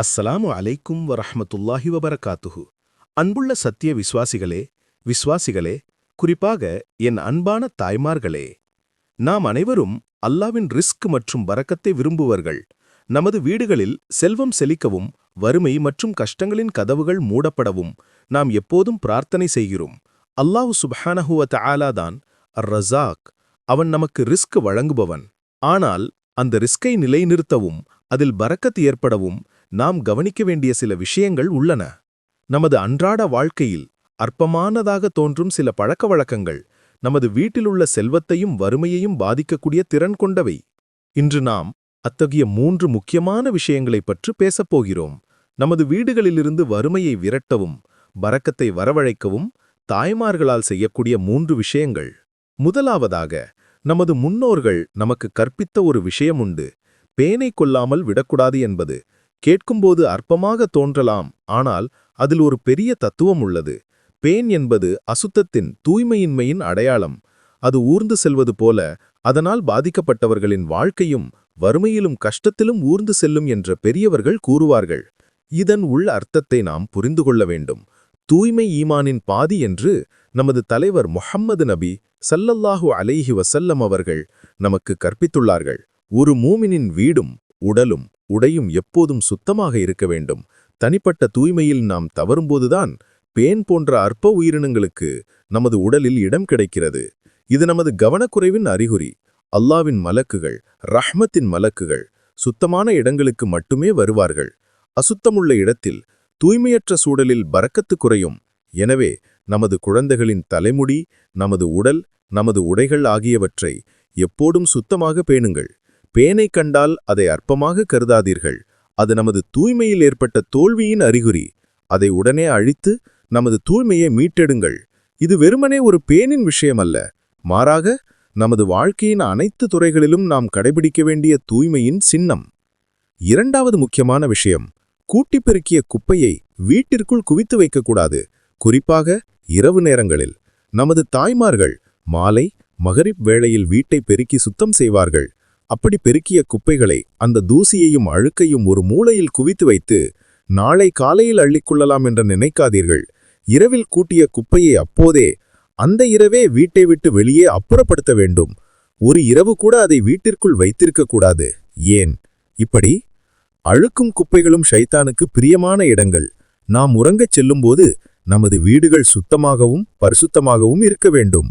அஸ்ஸலாமு அலைக்கும் வரஹமத்துல்லாஹி வபரகாத்துஹு. அன்புள்ள சத்திய விசுவாசிகளே விசுவாசிகளே குறிப்பாக என் அன்பான தாய்மார்களே நாம் அனைவரும் அல்லாவின் ரிஸ்க் மற்றும் வரக்கத்தை விரும்புவர்கள். நமது வீடுகளில் செல்வம் செழிக்கவும் வறுமை மற்றும் கஷ்டங்களின் கதவுகள் மூடப்படவும் நாம் எப்போதும் பிரார்த்தனை செய்கிறோம். அல்லாஹு சுபஹானஹுவ தஆலா தான் அர் அவன் நமக்கு ரிஸ்க் வழங்குபவன். ஆனால் அந்த ரிஸ்கை நிலைநிறுத்தவும் அதில் பறக்கத்து ஏற்படவும் நாம் கவனிக்க வேண்டிய சில விஷயங்கள் உள்ளன. நமது அன்றாட வாழ்க்கையில் அற்பமானதாக தோன்றும் சில பழக்கவழக்கங்கள் நமது வீட்டிலுள்ள செல்வத்தையும் வறுமையையும் பாதிக்கக்கூடிய திறன் கொண்டவை. இன்று நாம் அத்தகைய மூன்று முக்கியமான விஷயங்களைப் பற்றி பேசப் போகிறோம். நமது வீடுகளிலிருந்து வறுமையை விரட்டவும் பரக்கத்தை வரவழைக்கவும் தாய்மார்களால் செய்யக்கூடிய மூன்று விஷயங்கள். முதலாவதாக நமது முன்னோர்கள் நமக்கு கற்பித்த ஒரு விஷயம் உண்டு பேனை கொல்லாமல் விடக்கூடாது என்பது. கேட்கும்போது அற்பமாக தோன்றலாம். ஆனால் அதில் ஒரு பெரிய தத்துவம் உள்ளது. பேன் என்பது அசுத்தத்தின் தூய்மையின்மையின் அடையாளம். அது ஊர்ந்து செல்வது போல அதனால் பாதிக்கப்பட்டவர்களின் வாழ்க்கையும் வறுமையிலும் கஷ்டத்திலும் ஊர்ந்து செல்லும் என்ற பெரியவர்கள் கூறுவார்கள். இதன் உள்ள அர்த்தத்தை நாம் புரிந்து கொள்ள வேண்டும். தூய்மை ஈமானின் பாதி என்று நமது தலைவர் முஹம்மது நபி சல்லல்லாஹு அலைஹி வசல்லம் அவர்கள் நமக்கு கற்பித்துள்ளார்கள். ஒரு மூமினின் வீடும் உடலும் உடையும் எப்போதும் சுத்தமாக இருக்க வேண்டும். தனிப்பட்ட தூய்மையில் நாம் தவறும்போதுதான் பேன் போன்ற அற்ப உயிரினங்களுக்கு நமது உடலில் இடம் கிடைக்கிறது. இது நமது கவனக்குறைவின் அறிகுறி. அல்லாவின் மலக்குகள் ரஹ்மத்தின் மலக்குகள் சுத்தமான இடங்களுக்கு மட்டுமே வருவார்கள். அசுத்தமுள்ள இடத்தில் தூய்மையற்ற சூழலில் பறக்கத்து குறையும். எனவே நமது குழந்தைகளின் தலைமுடி நமது உடல் நமது உடைகள் ஆகியவற்றை எப்போதும் சுத்தமாக பேணுங்கள். பேனை கண்டால் அதை அற்பமாக கருதாதீர்கள். அது நமது தூய்மையில் ஏற்பட்ட தோல்வியின் அறிகுறி. அதை உடனே அழித்து நமது தூய்மையை மீட்டெடுங்கள். இது வெறுமனே ஒரு பேனின் விஷயமல்ல. மாறாக நமது வாழ்க்கையின் அனைத்து துறைகளிலும் நாம் கடைபிடிக்க வேண்டிய தூய்மையின் சின்னம். இரண்டாவது முக்கியமான விஷயம் கூட்டிப் பெருக்கிய குப்பையை வீட்டிற்குள் குவித்து வைக்கக்கூடாது. குறிப்பாக இரவு நேரங்களில். நமது தாய்மார்கள் மாலை மகரிப் வேளையில் வீட்டை பெருக்கி சுத்தம் செய்வார்கள். அப்படி பெருக்கிய குப்பைகளை அந்த தூசியையும் அழுக்கையும் ஒரு மூலையில் குவித்து வைத்து நாளை காலையில் அள்ளிக்கொள்ளலாம் என்று நினைக்காதீர்கள். இரவில் கூட்டிய குப்பையை அப்போதே அந்த இரவே வீட்டை விட்டு வெளியே அப்புறப்படுத்த வேண்டும். ஒரு இரவு கூட அதை வீட்டிற்குள் வைத்திருக்கக்கூடாது ஏன்? இப்படி? அழுக்கும் குப்பைகளும் ஷைத்தானுக்கு பிரியமான இடங்கள். நாம் உறங்கச் செல்லும்போது நமது வீடுகள் சுத்தமாகவும் பரிசுத்தமாகவும் இருக்க வேண்டும்.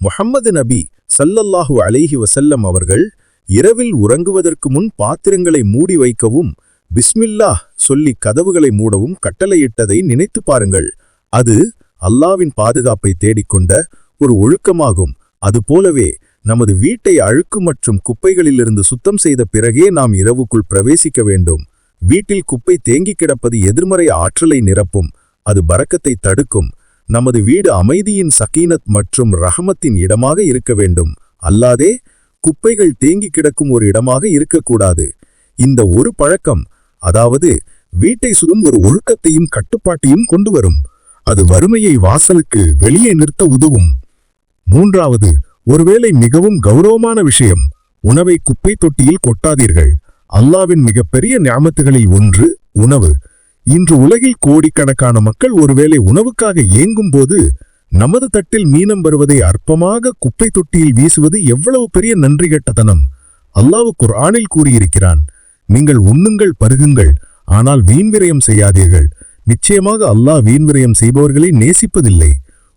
முஹம்மது நபி சல்லல்லாஹு அலைஹி வசல்லம் அவர்கள் இரவில் உறங்குவதற்கு முன் பாத்திரங்களை மூடி வைக்கவும் பிஸ்மில்லா சொல்லி கதவுகளை மூடவும் கட்டளையிட்டதை நினைத்து பாருங்கள். அது அல்லாவின் பாதுகாப்பை தேடிக்கொண்ட ஒரு ஒழுக்கமாகும். அதுபோலவே நமது வீட்டை அழுக்கு மற்றும் குப்பைகளிலிருந்து சுத்தம் செய்த பிறகே நாம் இரவுக்குள் பிரவேசிக்க வேண்டும். வீட்டில் குப்பை தேங்கி கிடப்பது எதிர்மறை ஆற்றலை நிரப்பும். அது பறக்கத்தை தடுக்கும். நமது வீடு அமைதியின் சகீனத் மற்றும் ரஹமத்தின் இடமாக இருக்க வேண்டும். அல்லாதே குப்பைகள் தேங்கி கிடக்கும் ஒரு இடமாக இருக்கக்கூடாது. இந்த ஒரு பழக்கம் அதாவது வீட்டை சுதும் ஒரு ஒழுக்கத்தையும் கட்டுப்பாட்டையும் கொண்டு வரும் அது வறுமையை வாசலுக்கு வெளியே நிறுத்த உதவும். மூன்றாவது ஒருவேளை மிகவும் கௌரவமான விஷயம் உணவை குப்பை தொட்டியில் கொட்டாதீர்கள். அல்லாவின் மிகப்பெரிய ஞாபகத்துகளில் ஒன்று உணவு. இன்று உலகில் கோடிக்கணக்கான மக்கள் ஒருவேளை உணவுக்காக ஏங்கும் போது நமது தட்டில் மீனம் வருவதை அற்பமாக குப்பை தொட்டியில் வீசுவது எவ்வளவு பெரிய நன்றி கெட்டதனம். அல்லாவு குர்ஆனில் கூறியிருக்கிறான் நீங்கள் உண்ணுங்கள் பருகுங்கள் ஆனால் வீண்விரயம் செய்யாதீர்கள். நிச்சயமாக அல்லாஹ் வீண்விரயம் செய்பவர்களை நேசிப்பதில்லை.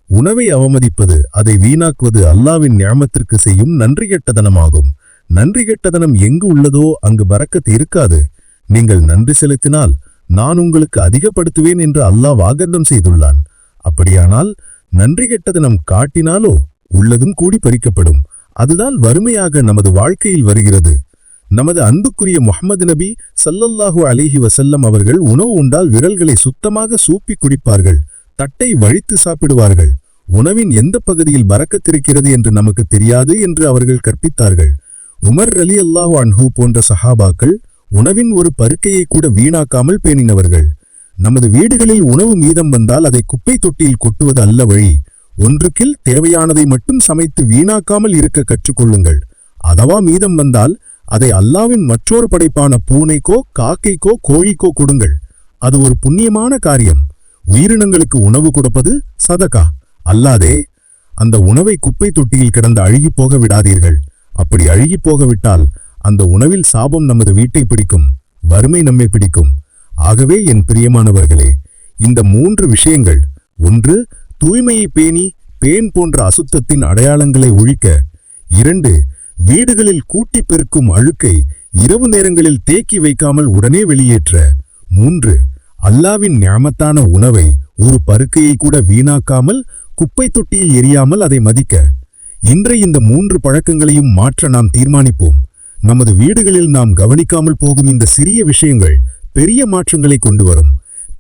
உணவை அவமதிப்பது அதை வீணாக்குவது அல்லாவின் ஞாபகத்திற்கு செய்யும் நன்றி கெட்டதனமாகும். நன்றி கெட்டதனம் எங்கு உள்ளதோ அங்கு பறக்கத்து இருக்காது. நீங்கள் நன்றி செலுத்தினால் நான் உங்களுக்கு அதிகப்படுத்துவேன் என்று அல்லாஹ் வாகந்தம் செய்துள்ளான். அப்படியானால் நன்றி கெட்டது நம் காட்டினாலோ உள்ளதும் கூடி பறிக்கப்படும். அதுதான் வறுமையாக நமது வாழ்க்கையில் வருகிறது. நமது அன்புக்குரிய முகமது நபி சல்லல்லாஹு அலிஹி வசல்லம் அவர்கள் உணவு உண்டால் விரல்களை சுத்தமாக சூப்பி குடிப்பார்கள். தட்டை வழித்து சாப்பிடுவார்கள். உணவின் எந்த பகுதியில் பறக்கத்திருக்கிறது என்று நமக்கு தெரியாது என்று அவர்கள் கற்பித்தார்கள். உமர் அலி அல்லாஹு அன்ஹூ போன்ற சஹாபாக்கள் உணவின் ஒரு பருக்கையை கூட வீணாக்காமல் பேணினவர்கள். நமது வீடுகளில் உணவு மீதம் வந்தால் அதை குப்பை தொட்டியில் கொட்டுவது அல்ல வழி. ஒன்றுக்கில் தேவையானதை மட்டும் சமைத்து வீணாக்காமல் இருக்க கற்றுக்கொள்ளுங்கள். அதவா மீதம் வந்தால் அதை அல்லாவின் மற்றொரு படைப்பான பூனைக்கோ காக்கைக்கோ கோழிக்கோ கொடுங்கள். அது ஒரு புண்ணியமான காரியம். உயிரினங்களுக்கு உணவு கொடுப்பது சதகா. அல்லாதே அந்த உணவை குப்பை தொட்டியில் கிடந்து அழுகிப் போக விடாதீர்கள். அப்படி அழுகிப் போகவிட்டால் அந்த உணவில் சாபம் நமது வீட்டை பிடிக்கும். வறுமை நம்மை பிடிக்கும். ஆகவே என் பிரியமானவர்களே இந்த மூன்று விஷயங்கள் ஒன்று தூய்மையை பேணி பேன் போன்ற அசுத்தத்தின் அடையாளங்களை ஒழிக்க இரண்டு வீடுகளில் கூட்டி பெருக்கும் அழுக்கை இரவு நேரங்களில் தேக்கி வைக்காமல் உடனே வெளியேற்ற மூன்று அல்லாவின் ஞாமத்தான உணவை ஒரு பருக்கையை கூட வீணாக்காமல் குப்பை தொட்டியை எரியாமல் அதை மதிக்க இன்றைய இந்த மூன்று பழக்கங்களையும் மாற்ற நாம் தீர்மானிப்போம். நமது வீடுகளில் நாம் கவனிக்காமல் போகும் இந்த சிறிய விஷயங்கள் பெரிய மாற்றங்களை கொண்டு வரும்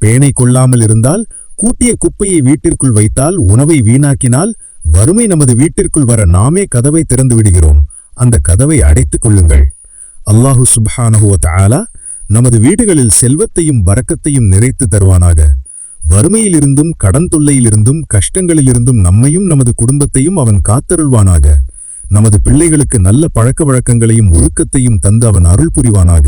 பேனை கொள்ளாமல் இருந்தால் கூட்டிய குப்பையை வீட்டிற்குள் வைத்தால் உணவை வீணாக்கினால் வறுமை நமது வீட்டிற்குள் வர நாமே கதவை திறந்து விடுகிறோம். அந்த கதவை அடைத்துக் கொள்ளுங்கள். அல்லாஹு சுப்ஹானஹு வ நமது வீடுகளில் செல்வத்தையும் வரக்கத்தையும் நிறைத்து தருவானாக. வறுமையிலிருந்தும் கடன் தொல்லையிலிருந்தும் கஷ்டங்களிலிருந்தும் நம்மையும் நமது குடும்பத்தையும் அவன் காத்தருள்வானாக. நமது பிள்ளைகளுக்கு நல்ல பழக்க வழக்கங்களையும் ஒழுக்கத்தையும் தந்து அவன் அருள் புரிவானாக.